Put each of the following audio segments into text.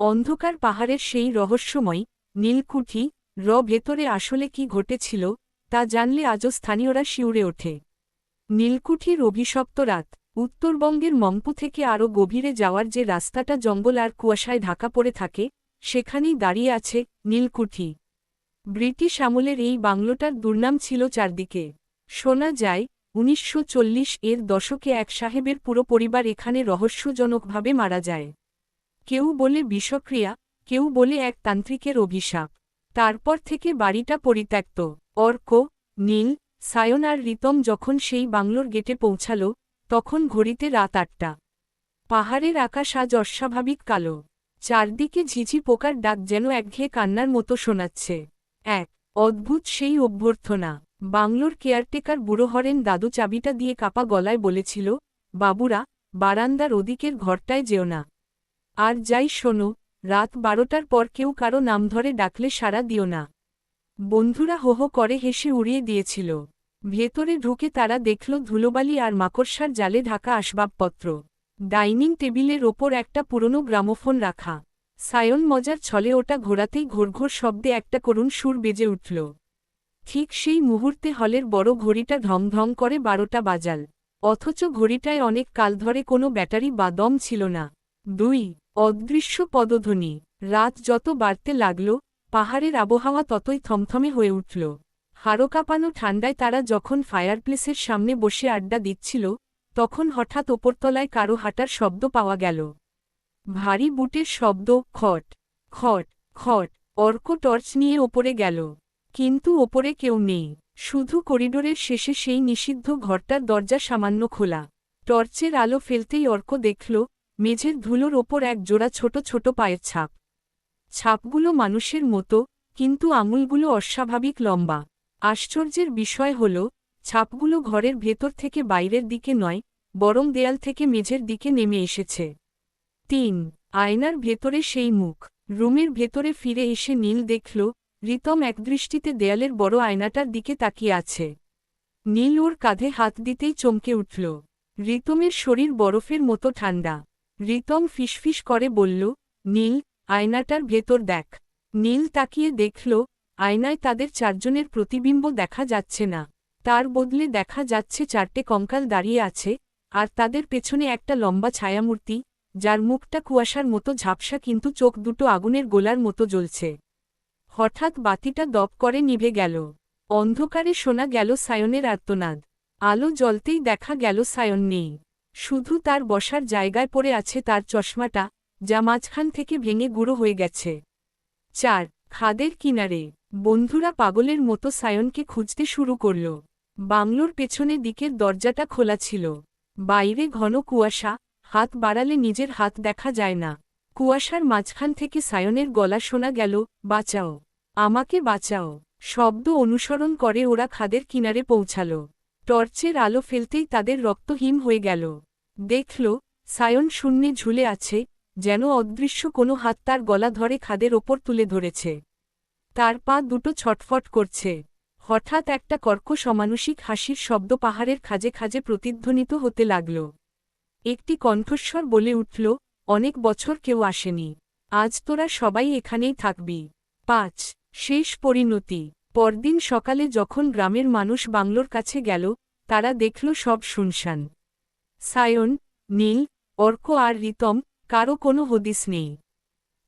অন্ধকার পাহাড়ের সেই রহস্যময় নীলকুঠি, র ভেতরে আসলে কি ঘটেছিল, তা জানলে আজও স্থানীয়রা শিউরে ওঠে। নীলকুঠির অভিশপ্ত রাত, উত্তরবঙ্গের মম্পু থেকে আরও গভীরে যাওয়ার যে রাস্তাটা জঙ্গল আর কুয়াশায় ঢাকা পড়ে থাকে, সেখানেই দাঁড়িয়ে আছে নীলকুঠি। ব্রিটিশ আমলের এই বাংলোটার দুর্নাম ছিল চারদিকে। শোনা যায়, উনিশশো চল্লিশ এর দশকে এক সাহেবের পুরো পরিবার এখানে রহস্যজনকভাবে মারা যায়। কেউ বলে বিষক্রিয়া, কেউ বলে এক তান্ত্রিকের অভিশাপ। তারপর থেকে বাড়িটা পরিত্যক্ত। অর্ক, নীল, সায়ন আর রিতম যখন সেই বাংলোর গেটে পৌঁছাল, তখন ঘড়িতে রাত আটটা। পাহাড়ের আকাশ আজ অস্বাভাবিক কালো। চারদিকে ঝিঝি পোকার ডাক যেন একঘেয়ে কান্নার মতো শোনাচ্ছে। এক, অদ্ভুত সেই অভ্যর্থনা। বাংলোর কেয়ারটেকার বুড়ো হরেন দাদু চাবিটা দিয়ে কাপা গলায় বলেছিল, বাবুরা, বারান্দার ওদিকের ঘরটায় যেও না। আর যাই শোনো, রাত বারোটার পর কেউ কারও নাম ধরে ডাকলে সাড়া দিও না। বন্ধুরা হো হো করে হেসে উড়িয়ে দিয়েছিল। ভেতরে ঢুকে তারা দেখল ধুলোবালি আর মাকড়সার জালে ঢাকা আসবাবপত্র। ডাইনিং টেবিলের ওপর একটা পুরনো গ্রামোফোন রাখা। সায়ন মজার ছলে ওটা ঘোরাতেই ঘোরঘোর শব্দে একটা করুণ সুর বেজে উঠল। ঠিক সেই মুহূর্তে হলের বড় ঘড়িটা ঢং করে বারোটা বাজাল। অথচ ঘড়িটায় অনেক কাল ধরে কোনো ব্যাটারি বা দম ছিল না। দুই অদৃশ্য পদধ্বনি। রাত যত বাড়তে লাগল, পাহাড়ের আবহাওয়া ততই থমথমে হয়ে উঠল। হাড়ো কাঁপানো ঠান্ডায় তারা যখন ফায়ারপ্লেসের সামনে বসে আড্ডা দিচ্ছিল, তখন হঠাৎ ওপরতলায় কারও হাঁটার শব্দ পাওয়া গেল। ভারী বুটের শব্দ, খট খট খট, অর্ক টর্চ নিয়ে ওপরে গেল। কিন্তু ওপরে কেউ নেই। শুধু করিডোরের শেষে সেই নিষিদ্ধ ঘরটার দরজা সামান্য খোলা। টর্চের আলো ফেলতেই অর্ক দেখল মেঝের ধুলোর ওপর এক জোড়া ছোট ছোট পায়ের ছাপ। ছাপগুলো মানুষের মতো, কিন্তু আঙুলগুলো অস্বাভাবিক লম্বা। আশ্চর্যের বিষয় হল, ছাপগুলো ঘরের ভেতর থেকে বাইরের দিকে নয়, বরং দেয়াল থেকে মেঝের দিকে নেমে এসেছে। তিন, আয়নার ভেতরে সেই মুখ। রুমের ভেতরে ফিরে এসে নীল দেখল, রিতম একদৃষ্টিতে দেয়ালের বড় আয়নাটার দিকে তাকিয়ে আছে। নীল ওর কাঁধে হাত দিতেই চমকে উঠল। রিতমের শরীর বরফের মতো ঠান্ডা। রিতম ফিসফিস করে বলল, নীল, আয়নাটার ভেতর দেখ। নীল তাকিয়ে দেখল, আয়নায় তাদের চারজনের প্রতিবিম্ব দেখা যাচ্ছে না। তার বদলে দেখা যাচ্ছে চারটে কঙ্কাল দাঁড়িয়ে আছে, আর তাদের পেছনে একটা লম্বা ছায়ামূর্তি, যার মুখটা কুয়াশার মতো ঝাপসা কিন্তু চোখ দুটো আগুনের গোলার মতো জ্বলছে। হঠাৎ বাতিটা দপ করে নিভে গেল। অন্ধকারে শোনা গেল সায়নের আর্তনাদ। আলো জ্বলতেই দেখা গেল সায়ন নেই। শুধু তার বসার জায়গায় পড়ে আছে তার চশমাটা, যা মাঝখান থেকে ভেঙে গুঁড়ো হয়ে গেছে। চার, খাদের কিনারে। বন্ধুরা পাগলের মতো সায়নকে খুঁজতে শুরু করল। বাংলোর পেছনে দিকের দরজাটা খোলা ছিল। বাইরে ঘন কুয়াশা, হাত বাড়ালে নিজের হাত দেখা যায় না। কুয়াশার মাঝখান থেকে সায়নের গলা শোনা গেল, বাঁচাও। আমাকে বাঁচাও। শব্দ অনুসরণ করে ওরা খাদের কিনারে পৌঁছাল। টর্চের আলো ফেলতেই তাদের রক্তহীন হয়ে গেল। দেখল, সায়ন শূন্যে ঝুলে আছে, যেন অদৃশ্য কোনো হাত তার গলা ধরে খাদের ওপর তুলে ধরেছে। তার পা দুটো ছটফট করছে। হঠাৎ একটা কর্কশ অমানসিক হাসির শব্দ পাহাড়ের খাজে খাজে প্রতিধ্বনিত হতে লাগল। একটি কণ্ঠস্বর বলে উঠল, অনেক বছর কেউ আসেনি। আজ তোরা সবাই এখানেই থাকবি। পাঁচ, শেষ পরিণতি। পরদিন সকালে যখন গ্রামের মানুষ বাংলোর কাছে গেল, তারা দেখল সব শুনশান। সায়ন, নীল, অর্ক আর রিতম কারও কোনো হদিস নেই।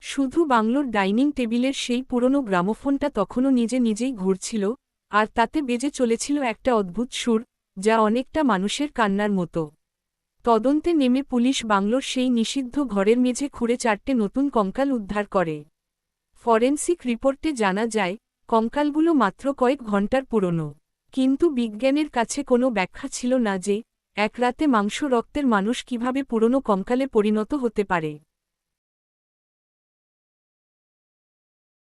শুধু বাংলোর ডাইনিং টেবিলের সেই পুরনো গ্রামোফোনটা তখনও নিজে নিজেই ঘুরছিল, আর তাতে বেজে চলেছিল একটা অদ্ভুত সুর, যা অনেকটা মানুষের কান্নার মতো। তদন্তে নেমে পুলিশ বাংলোর সেই নিষিদ্ধ ঘরের মেঝে খুঁড়ে চারটে নতুন কঙ্কাল উদ্ধার করে। ফরেন্সিক রিপোর্টে জানা যায়, কঙ্কালগুলো মাত্র কয়েক ঘণ্টার পুরনো। কিন্তু বিজ্ঞানের কাছে কোনো ব্যাখ্যা ছিল না যে এক রাতে মাংস রক্তের মানুষ কীভাবে পুরনো কঙ্কালে পরিণত হতে পারে?